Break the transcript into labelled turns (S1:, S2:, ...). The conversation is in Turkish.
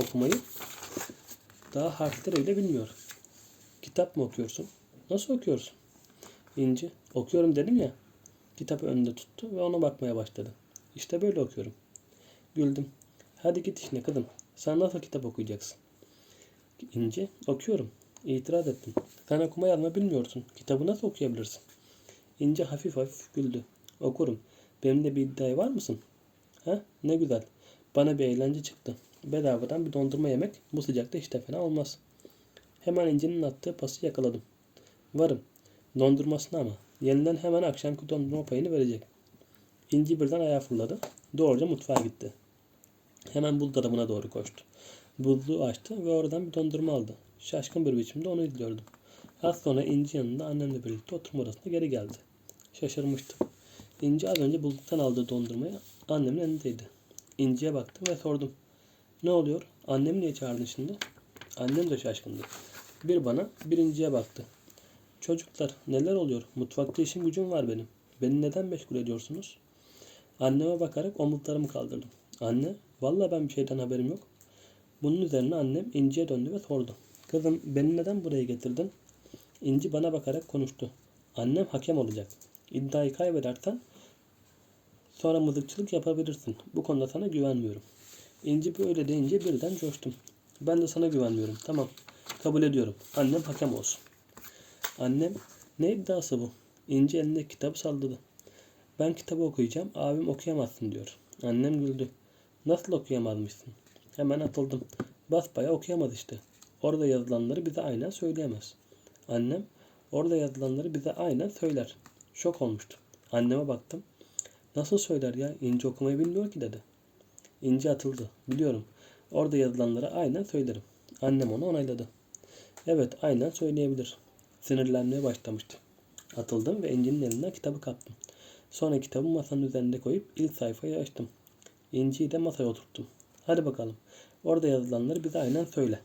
S1: okumayı daha harfleri bile bilmiyor. Kitap mı okuyorsun? Nasıl okuyorsun? İnci, okuyorum dedim ya. Kitabı önünde tuttu ve ona bakmaya başladı. İşte böyle okuyorum. Güldüm. Hadi git işine kızım. Sen nasıl kitap okuyacaksın? İnci, okuyorum. İtiraz ettim. Sen okuma yazma bilmiyorsun. Kitabı nasıl okuyabilirsin? İnci hafif hafif güldü. Okurum. Benimle bir iddiaya var mısın? Ha? Ne güzel. Bana bir eğlence çıktı. Bedavadan bir dondurma yemek bu sıcakta hiç de fena olmaz. Hemen İnci'nin attığı pası yakaladım. Varım. Dondurmasına ama. Yeniden hemen akşamki dondurma payını verecek. İnci birden ayağa fırladı. Doğruca mutfağa gitti. Hemen buzdolabına doğru koştu. Buzluğu açtı ve oradan bir dondurma aldı. Şaşkın bir biçimde onu izliyordum. Az sonra İnci yanında annemle birlikte oturma odasına geri geldi. Şaşırmıştım. İnci az önce buzluktan aldığı dondurmayı annemin elindeydi. İnci'ye baktım ve sordum. Ne oluyor? Annemi niye çağırdın şimdi? Annem de şaşkındı. Bir bana, bir İnci'ye baktı. Çocuklar neler oluyor? Mutfakta işim gücüm var benim. Beni neden meşgul ediyorsunuz? Anneme bakarak omuzlarımı kaldırdım. Anne, vallahi ben bir şeyden haberim yok. Bunun üzerine annem İnci'ye döndü ve sordu. Kızım beni neden buraya getirdin? İnci bana bakarak konuştu. Annem hakem olacak. İddiayı kaybedersen sonra mızıkçılık yapabilirsin. Bu konuda sana güvenmiyorum. İnci böyle deyince birden coştum. Ben de sana güvenmiyorum. Tamam. Kabul ediyorum. Annem hakem olsun. Annem ne iddiası bu? İnci elinde kitabı salladı. Ben kitabı okuyacağım. Abim okuyamazsın diyor. Annem güldü. Nasıl okuyamazmışsın? Hemen atıldım. Basbaya okuyamaz işte. Orada yazılanları bize aynen söyleyemez. Annem orada yazılanları bize aynen söyler. Şok olmuştu. Anneme baktım. Nasıl söyler ya? İnci okumayı bilmiyor ki dedi. İnci atıldı. Biliyorum. Orada yazılanları aynen söylerim. Annem onu onayladı. Evet aynen söyleyebilir. Sinirlenmeye başlamıştı. Atıldım ve İnci'nin elinden kitabı kaptım. Sonra kitabı masanın üzerinde koyup ilk sayfayı açtım. İnci'yi de masaya oturttum. Hadi bakalım. Orada yazılanları bize aynen söyle.